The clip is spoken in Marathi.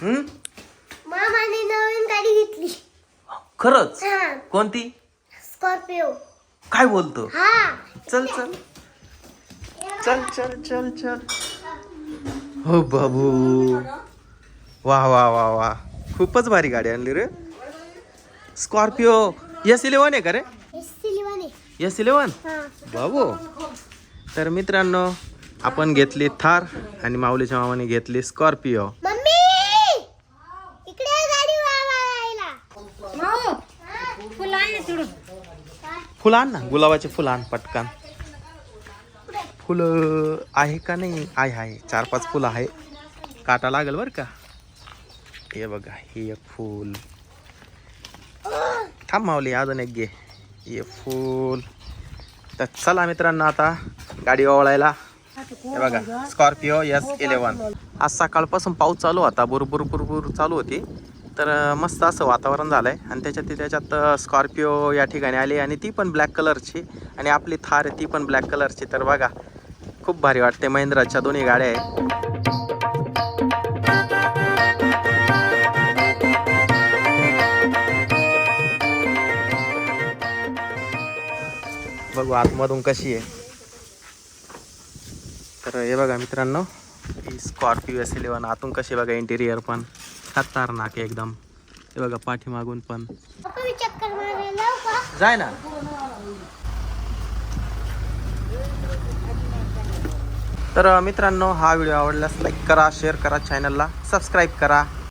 हम्म मामाने नवीन गाडी घेतली. खरंच? हा. कोणती? स्कॉर्पिओ काय बोलतो? हा. चल चल. चल चल चल चल. हो बाबू. वा वा वा वा. खूपच भारी गाडी आणली रे. स्कॉर्पिओ एस इलेवन आहे का रे? सिलिवाने एस इलेवन हा. बाबू. तर मित्रांनो आपण घेतली थार आणि माऊलीच्या मामाने घेतली स्कॉर्पिओ फुलं आण ना गुलाबाचे फुलं आण पटकन. फुलं आहे का नाही? आहे आहे. चार पाच फुलं आहे. काटा लागेल बरं का? हे बघा हे एक फूल. थांब माऊली अजून एक घे. हे फूल. तर चला मित्रांनो आता गाडी ओवळायला. हे बघा स्कॉर्पिओ एस इलेवन आज सकाळपासून पाऊस चालू होता बुरबुर बुरबुर चालू होती. तर मस्त असं वातावरण झालं आहे आणि त्याच्यात त्याच्यात स्कॉर्पिओ या ठिकाणी आली आणि ती पण ब्लॅक कलरची. आणि आपली थार आहे ती पण ब्लॅक कलरची. तर बघा खूप भारी वाटते महिंद्राच्या दोन्ही गाड्या आहे बघू आतमधून कशी आहे. तर हे बघा मित्रांनो ही स्कॉर्पिओ एस इलेवन आतून कशी बघा इंटेरियर पण. खतरनाक आहे एकदम. हे बघा पाठीमागून पण. का? जाय ना. तर मित्रांनो हा व्हिडिओ आवडल्यास लाईक करा शेअर करा चॅनलला सबस्क्राईब करा.